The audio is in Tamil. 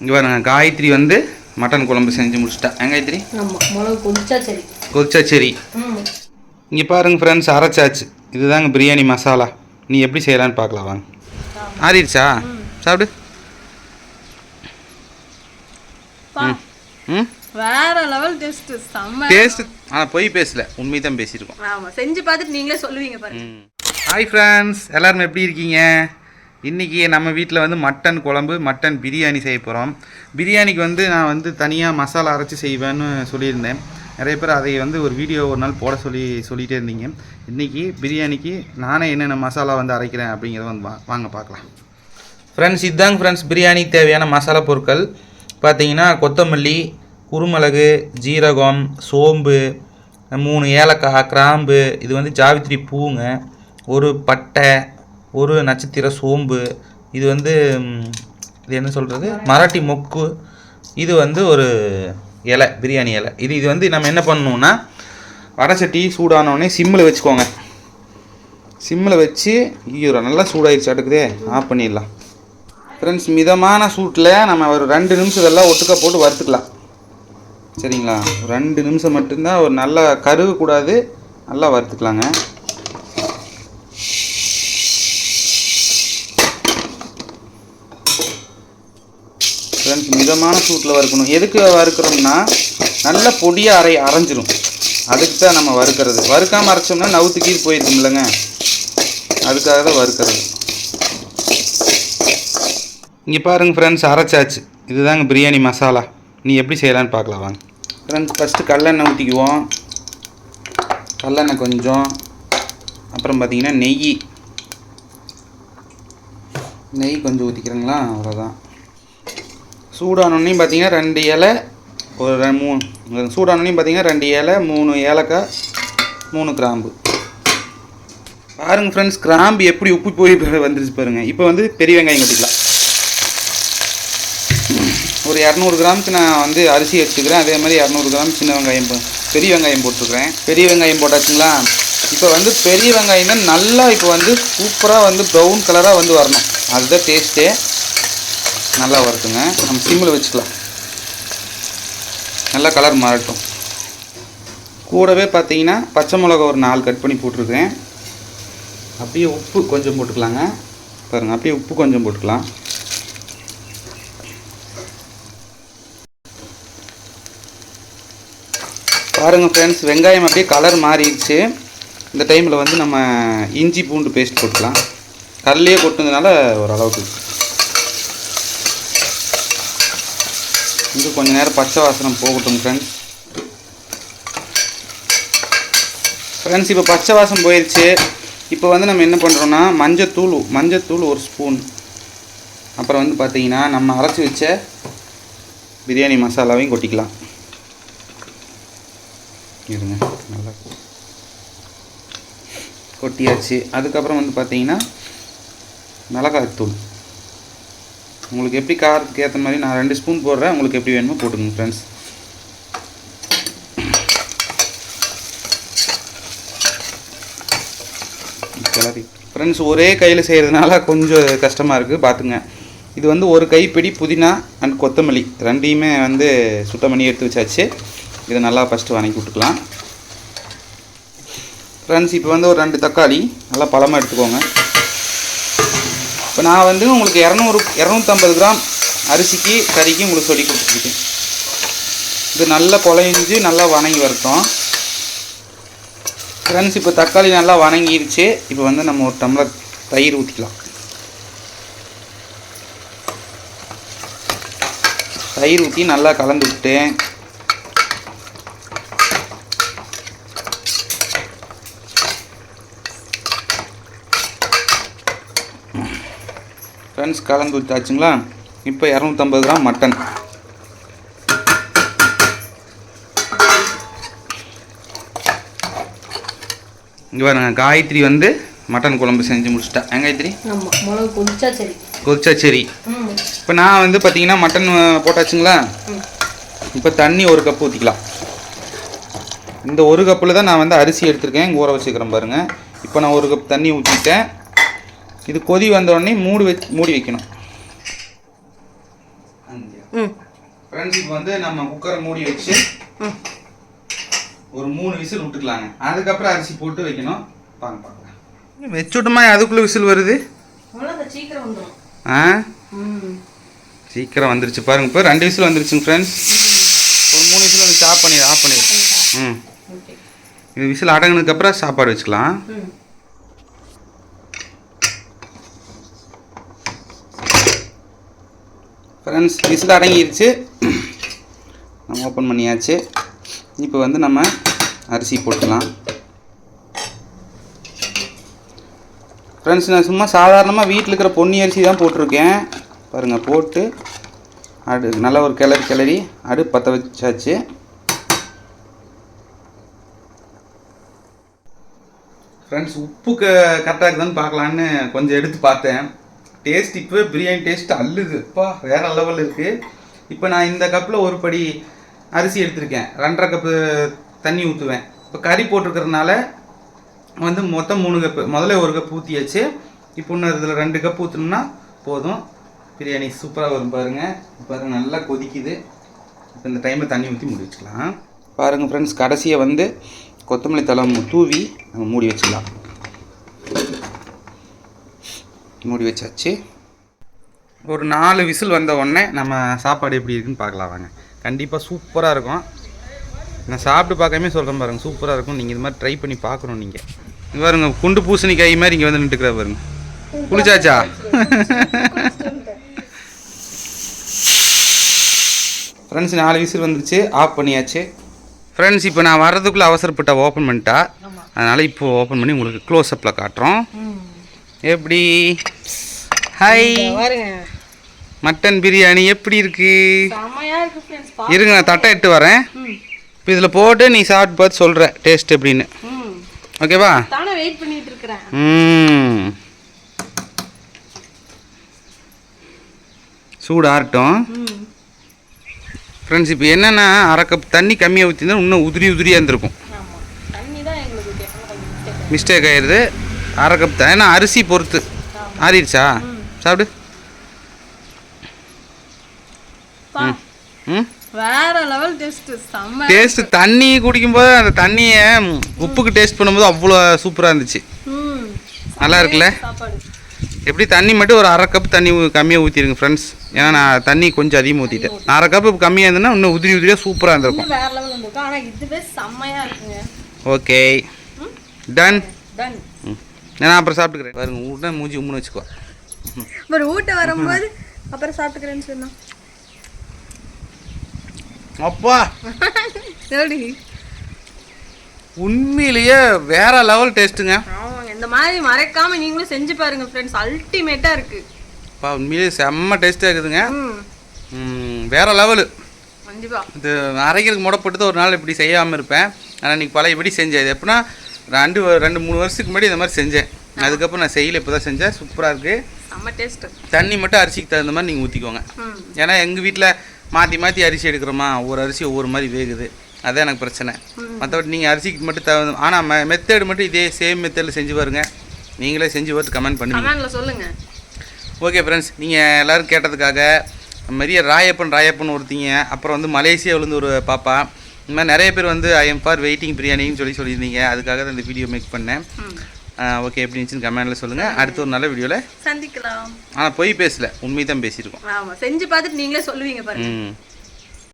இங்கே பாருங்க காயத்ரி வந்து மட்டன் குழம்பு செஞ்சு முடிச்சிட்டா. ஏன் காயத்ரி? கொதிச்சா சரி இங்கே பாருங்க ஃப்ரெண்ட்ஸ் அரைச்சாச்சு. இதுதாங்க பிரியாணி மசாலா. நீ எப்படி செய்யலான்னு பார்க்கலாம் வாங்க. ஆறிடுச்சா? சாப்பிடு. ம். வேற லெவல் டேஸ்ட் செம்ம. டேஸ்ட் ஆனால் பொய் பேசல. உண்மை தான் பேசியிருக்கோம். ஆமா செஞ்சு பார்த்துட்டு நீங்களே சொல்லுவீங்க பாருங்க. ஹாய் ஃப்ரெண்ட்ஸ் எல்லாரும் எப்படி இருக்கீங்க? இன்றைக்கி நம்ம வீட்டில் வந்து மட்டன் குழம்பு மட்டன் பிரியாணி செய்ய போகிறோம் பிரியாணிக்கு வந்து நான் வந்து தனியாக மசாலா அரைச்சி செய்வேன்னு சொல்லியிருந்தேன். நிறைய பேர் அதை வந்து ஒரு வீடியோ ஒரு நாள் போட சொல்லி சொல்லிகிட்டே இருந்தீங்க. இன்றைக்கி பிரியாணிக்கு நானே என்னென்ன மசாலா வந்து அரைக்கிறேன் அப்படிங்கிறத வந்து வா- வாங்க பார்க்கலாம். ஃப்ரெண்ட்ஸ் இதுதாங்க ஃப்ரெண்ட்ஸ் பிரியாணிக்கு தேவையான மசாலா பொருட்கள். பார்த்தீங்கன்னா கொத்தமல்லி குருமிளகு ஜீரகம் சோம்பு மூணு ஏலக்காய் கிராம்பு இது வந்து ஜாவித்திரி பூங்க ஒரு பட்டை ஒரு நட்சத்திர சோம்பு இது வந்து இது என்ன சொல்கிறது மராட்டி மொக்கு. இது வந்து ஒரு இலை பிரியாணி இலை. இது இது வந்து நம்ம என்ன பண்ணணும்னா வடசட்டி சூடானோடனே சிம்மில் வச்சுக்கோங்க. சிம்மில் வச்சு ஐயோ நல்லா சூடாயிருச்சு அடுக்குதே. ஆஃப் பண்ணிடலாம். ஃப்ரெண்ட்ஸ் மிதமான சூட்டில் நம்ம ஒரு ரெண்டு நிமிஷம் இதெல்லாம் ஒட்டுக்கா போட்டு வறுத்துக்கலாம். சரிங்களா? ரெண்டு நிமிஷம் மட்டும்தான் ஒரு நல்லா கருகக்கூடாது நல்லா வறுத்துக்கலாங்க. ஃப்ரெண்ட்ஸ் மிதமான சூட்டில் வறுக்கணும். எதுக்கு வறுக்கிறோம்னா நல்ல பொடியாக அரை அரைஞ்சிரும். அதுக்கு தான் நம்ம வறுக்கிறது. வறுக்காமல் அரைச்சோம்னா நவுத்து கீழ் போயிருக்கும் இல்லைங்க. அதுக்காக தான் வறுக்கிறது. இங்கே பாருங்க ஃப்ரெண்ட்ஸ் அரைச்சாச்சு. இதுதாங்க பிரியாணி மசாலா. நீ எப்படி செய்யலான்னு பார்க்கலாம் வாங்க. ஃப்ரெண்ட்ஸ் ஃபஸ்ட்டு கடலெண்ணெய் ஊற்றிக்குவோம் கல்லெண்ணெய் கொஞ்சம். அப்புறம் பார்த்திங்கன்னா நெய். நெய் கொஞ்சம் ஊற்றிக்கிறேங்களா அவ்வளோதான் சூடானோடனையும் பார்த்தீங்கன்னா ரெண்டு இலை ஒரு மூணு சூடானோடனையும் பார்த்தீங்கன்னா ரெண்டு இலை மூணு ஏலக்காய் மூணு கிராம்பு. பாருங்கள் ஃப்ரெண்ட்ஸ் கிராம்பு எப்படி உப்பு போய் வந்துருச்சு பாருங்கள் இப்போ வந்து பெரிய வெங்காயம் கட்டிக்கலாம். ஒரு இரநூறு கிராமுக்கு நான் வந்து அரிசி எடுத்துக்கிறேன் அதே மாதிரி இரநூறு கிராம் சின்ன வெங்காயம் போ- பெரிய வெங்காயம் போட்டிருக்கிறேன். பெரிய வெங்காயம் போட்டாச்சுங்களா? இப்போ வந்து பெரிய வெங்காயம் தான் நல்லா இப்போ வந்து சூப்பராக வந்து ப்ரௌன் கலராக வந்து வரணும். அதுதான் டேஸ்ட்டே நல்லா வரட்டுங்க நம்ம சிம்மில் வச்சுக்கலாம். நல்லா கலர் மாறட்டும். கூடவே பார்த்தீங்கன்னா பச்சை மிளகா ஒரு நாலு கட் பண்ணி போட்டிருக்கேன். அப்படியே உப்பு கொஞ்சம் போட்டுக்கலாங்க. பாருங்கள் அப்படியே உப்பு கொஞ்சம் போட்டுக்கலாம். பாருங்கள் ஃப்ரெண்ட்ஸ் வெங்காயம் அப்படியே கலர் மாறிடுச்சு. இந்த டைமில் வந்து நம்ம இஞ்சி பூண்டு பேஸ்ட் போட்டுக்கலாம். கல்லையே கொட்டுனதுனால ஓரளவுக்கு இன்னும் கொஞ்சம் நேரம் பச்சை வாசனம் போகட்டும் ஃப்ரெண்ட்ஸ் ஃப்ரெண்ட்ஸ் இப்போ பச்சை வாசம் போயிடுச்சு இப்போ வந்து நம்ம என்ன பண்ணுறோன்னா மஞ்சத்தூள் மஞ்சத்தூள் ஒரு ஸ்பூன் அப்புறம் வந்து பார்த்தீங்கன்னா நம்ம அரைச்சி வச்ச பிரியாணி மசாலாவையும் கொட்டிக்கலாம். இருங்க நல்லா கொட்டியாச்சு. அதுக்கப்புறம் வந்து பார்த்தீங்கன்னா மிளகாய்த்தூள். உங்களுக்கு எப்படி காரத்துக்கு ஏற்ற மாதிரி நான் ரெண்டு ஸ்பூன் போடுறேன். உங்களுக்கு எப்படி வேணுமோ போட்டுக்கோங்க ஃப்ரெண்ட்ஸ் கிளறி. ஃப்ரெண்ட்ஸ் ஒரே கையில் செய்கிறதுனால கொஞ்சம் கஷ்டமாக இருக்குது பார்த்துங்க இது வந்து ஒரு கைப்பிடி புதினா அண்ட் கொத்தமல்லி. ரெண்டையுமே வந்து சுத்தம் பண்ணி எடுத்து வச்சாச்சு. இதை நல்லா ஃபஸ்ட்டு வணக்கி விட்டுக்கலாம். ஃப்ரெண்ட்ஸ் இப்போ வந்து ஒரு ரெண்டு தக்காளி. நல்லா பழமாக எடுத்துக்கோங்க. இப்போ நான் வந்து உங்களுக்கு இரநூறு இரநூத்தம்பது கிராம் அரிசிக்கு கறிக்கு உங்களுக்கு சொல்லி கொடுத்துருக்கேன். இது நல்லா குழைஞ்சி நல்லா வணங்கி வரட்டும். ஃப்ரெண்ட்ஸ் இப்போ தக்காளி நல்லா வணங்கிருச்சு. இப்போ வந்து நம்ம ஒரு டம்ளர் தயிர் ஊற்றிக்கலாம் தயிர் ஊற்றி நல்லா கலந்து விட்டேன். ஃப்ரெண்ட்ஸ் கலந்து விட்டாச்சுங்களா? இப்போ இரநூத்தம்பது கிராம் மட்டன். இங்கே பாருங்க காயத்ரி வந்து மட்டன் குழம்பு செஞ்சு முடிச்சிட்டா. ஏன் காயத்ரி? கொதிச்சா சரி. கொதிச்சா சரி. இப்போ நான் வந்து பார்த்தீங்கன்னா மட்டன் போட்டாச்சுங்களா? இப்போ தண்ணி ஒரு கப் ஊற்றிக்கலாம் இந்த ஒரு கப்பில் தான் நான் வந்து அரிசி எடுத்திருக்கேன் ஊற வச்சுக்கிறேன் பாருங்கள் இப்போ நான் ஒரு கப் தண்ணி ஊற்றிட்டேன் இது கொதி வந்த உடனே மூடி வச்சு மூடி வைக்கணும். ஃப்ரெண்ட்ஸ் இப்போ வந்து நம்ம குக்கரை மூடி வச்சு ஒரு மூணு விசில் விட்டுக்கலாங்க. அதுக்கப்புறம் அரிசி போட்டு வைக்கணும். வாங்க பார்க்கலாம். வச்சுட்டோமா அதுக்குள்ளே விசில் வருது? ஆ? ம். சீக்கிரம் வந்துருச்சு பாருங்க இப்போ ரெண்டு விசில் வந்துருச்சுங்க ஃப்ரெண்ட்ஸ் ஒரு மூணு விசில் வந்து ஆஃப் பண்ணி ஆஃப் பண்ணி ம். ஓகே. இது விசில் அடங்கினதுக்கப்புறம் சாப்பாடு வச்சுக்கலாம். ஃப்ரெண்ட்ஸ் விசில் அடங்கிருச்சு. நம்ம ஓப்பன் பண்ணியாச்சு. இப்போ வந்து நம்ம அரிசி போட்டுக்கலாம். ஃப்ரெண்ட்ஸ் நான் சும்மா சாதாரணமாக வீட்டில் இருக்கிற பொன்னி அரிசி தான் போட்டிருக்கேன். பாருங்கள் போட்டு அடு நல்ல ஒரு கிளறி கிளறி அடு பற்ற வச்சாச்சு. ஃப்ரெண்ட்ஸ் உப்பு க கரெக்டாக இருக்குதான்னு பார்க்கலான்னு கொஞ்சம் எடுத்து பார்த்தேன். டேஸ்ட் இப்போவே பிரியாணி டேஸ்ட் அள்ளுது. அப்பா வேறு லெவல் இருக்குது இப்போ நான் இந்த கப்பில் ஒரு படி அரிசி எடுத்திருக்கேன். ரெண்டரை கப்பு தண்ணி ஊற்றுவேன் இப்போ கறி போட்டிருக்கறதுனால வந்து மொத்தம் மூணு கப்பு முதல்ல ஒரு கப் ஊற்றியாச்சு இப்போ இன்னும் இதில் ரெண்டு கப் ஊற்றினோம்னா போதும். பிரியாணி சூப்பராக வரும் பாருங்கள் பாருங்கள் நல்லா கொதிக்குது. இப்போ இந்த டைமில் தண்ணி ஊற்றி மூடி வச்சுக்கலாம். பாருங்கள் ஃப்ரெண்ட்ஸ் கடைசியை வந்து கொத்தமல்லி தழை தூவி நம்ம மூடி வச்சுக்கலாம். மூடி வச்சாச்சு ஒரு நாலு விசில் வந்த உடனே நம்ம சாப்பாடு எப்படி இருக்குன்னு பார்க்கலாம் வாங்க. கண்டிப்பாக சூப்பராக இருக்கும். நான் சாப்பிட்டு பார்க்காம சொல்கிறேன் பாருங்கள் சூப்பராக இருக்கும். நீங்கள் இது மாதிரி ட்ரை பண்ணி பார்க்கணும் நீங்கள் இங்க பாருங்க குண்டு பூசணிக்காய் மாதிரி இங்கே வந்து நின்றுக்கிற பாருங்க. குளிச்சாச்சா? ஃப்ரெண்ட்ஸ் நாலு விசில் வந்துருச்சு. ஆஃப் பண்ணியாச்சு. ஃப்ரெண்ட்ஸ் இப்போ நான் வர்றதுக்குள்ளே அவசரப்பட்ட ஓப்பன் பண்ணிட்டா. அதனால் இப்போது ஓப்பன் பண்ணி உங்களுக்கு க்ளோஸ்அப்பில் காட்டுறோம். எப்படி? ஹாய். மட்டன் பிரியாணி எப்படி இருக்கு? இருங்க நான் தட்டை எடுத்து வரேன். இப்போ இதில் போட்டு நீ சாப்பிட்டு பார்த்து சொல்கிற டேஸ்ட் எப்படின்னு. ஓகேவா வெயிட் பண்ணிட்டு இருக்கிறேன். ம். சூடு ஆறட்டும். ஃப்ரெண்ட்ஸ் இப்போ என்னென்னா அரை கப் தண்ணி கம்மியாக ஊற்றினா இன்னும் உதிரி உதிரியாக இருந்திருக்கும். மிஸ்டேக் ஆயிடுது அரை கப் தான். ஏன்னா அரிசி பொறுத்து. ஆறிடுச்சா சாப்பிடு. ம். வேற லெவல் டேஸ்ட் செம்ம டேஸ்ட் தண்ணி குடிக்கும்போது அந்த தண்ணியை உப்புக்கு டேஸ்ட் பண்ணும்போது அவ்வளோ சூப்பராக இருந்துச்சு. நல்லா இருக்குல்ல? எப்படி தண்ணி மட்டும் ஒரு அரை கப் தண்ணி கம்மியாக ஊற்றிருங்க ஃப்ரெண்ட்ஸ் ஏன்னா நான் தண்ணி கொஞ்சம் அதிகமாக ஊற்றிட்டேன் அரை கப்பு கம்மியாக இருந்ததுன்னா இன்னும் உதிரி உதிரியாக சூப்பராக இருந்திருக்கும். வேற லெவல் இதுவே இருக்குங்க. ஓகே டன் டன் நான் அப்புறம் சாப்பிட்டுக்கிறேன். பாருங்க உடனே மூஞ்சி உம்முன்னு வச்சுக்கோ. ஒரு ஊட்ட வரும்போது அப்புறம் சாப்பிட்டுக்கிறேன்னு சொன்னா அப்பா! எப்படி உண்மையிலேயே வேற லெவல் டேஸ்ட்டுங்க இந்த மாதிரி மறைக்காம நீங்களும் செஞ்சு பாருங்க ஃப்ரெண்ட்ஸ் அல்டிமேட்டா இருக்கு. அப்பா உண்மையிலேயே செம்ம டேஸ்ட்டாக இருக்குதுங்க. வேற லெவலு கண்டிப்பா. இது அரைக்கிறதுக்கு முடப்பட்டு ஒரு நாள் இப்படி செய்யாமல் இருப்பேன். ஆனால் இன்னைக்கு பழைய எப்படி செஞ்சேன் இது எப்படின்னா ரெண்டு ரெண்டு மூணு வருஷத்துக்கு முன்னாடி இந்த மாதிரி செஞ்சேன். அதுக்கப்புறம் நான் செய்யல இப்போ தான் செஞ்சேன். சூப்பராக இருக்குது தண்ணி மட்டும் அரிசிக்கு தகுந்த மாதிரி நீங்கள் ஊற்றிக்கோங்க ஏன்னா எங்கள் வீட்டில் மாற்றி மாற்றி அரிசி எடுக்கிறோமா ஒவ்வொரு அரிசி ஒவ்வொரு மாதிரி வேகுது. அதான் எனக்கு பிரச்சனை. மற்றபடி நீங்கள் அரிசிக்கு மட்டும் தகுந்த ஆனால் மெ மெத்தேடு மட்டும் இதே சேம் மெத்தடில் செஞ்சு பாருங்க. நீங்களே செஞ்சு பார்த்து கமெண்ட் பண்ணுவீங்க. கமெண்ட்ல சொல்லுங்க. ஓகே ஃப்ரெண்ட்ஸ் நீங்கள் எல்லோரும் கேட்டதுக்காக நிறைய ராயப்பன் ராயப்பன் ஒருத்தீங்க. அப்புறம் வந்து மலேசியாவிலேருந்து ஒரு பாப்பா. இந்த மாதிரி நிறைய பேர் வந்து ஐ எம் ஃபார் வெயிட்டிங் பிரியாணின்னு சொல்லி சொல்லியிருந்தீங்க. அதுக்காக தான் இந்த வீடியோ மேக் பண்ணேன். ஓகே எப்படி இருந்துச்சுன்னு கமெண்ட்டில் சொல்லுங்கள் அடுத்த ஒரு நல்ல வீடியோவில் சந்திக்கலாம். ஆனால் பொய் பேசல. உண்மை தான் பேசியிருக்கோம். ஆமா செஞ்சு பார்த்துட்டு நீங்களே சொல்லுவீங்க பாருங்க.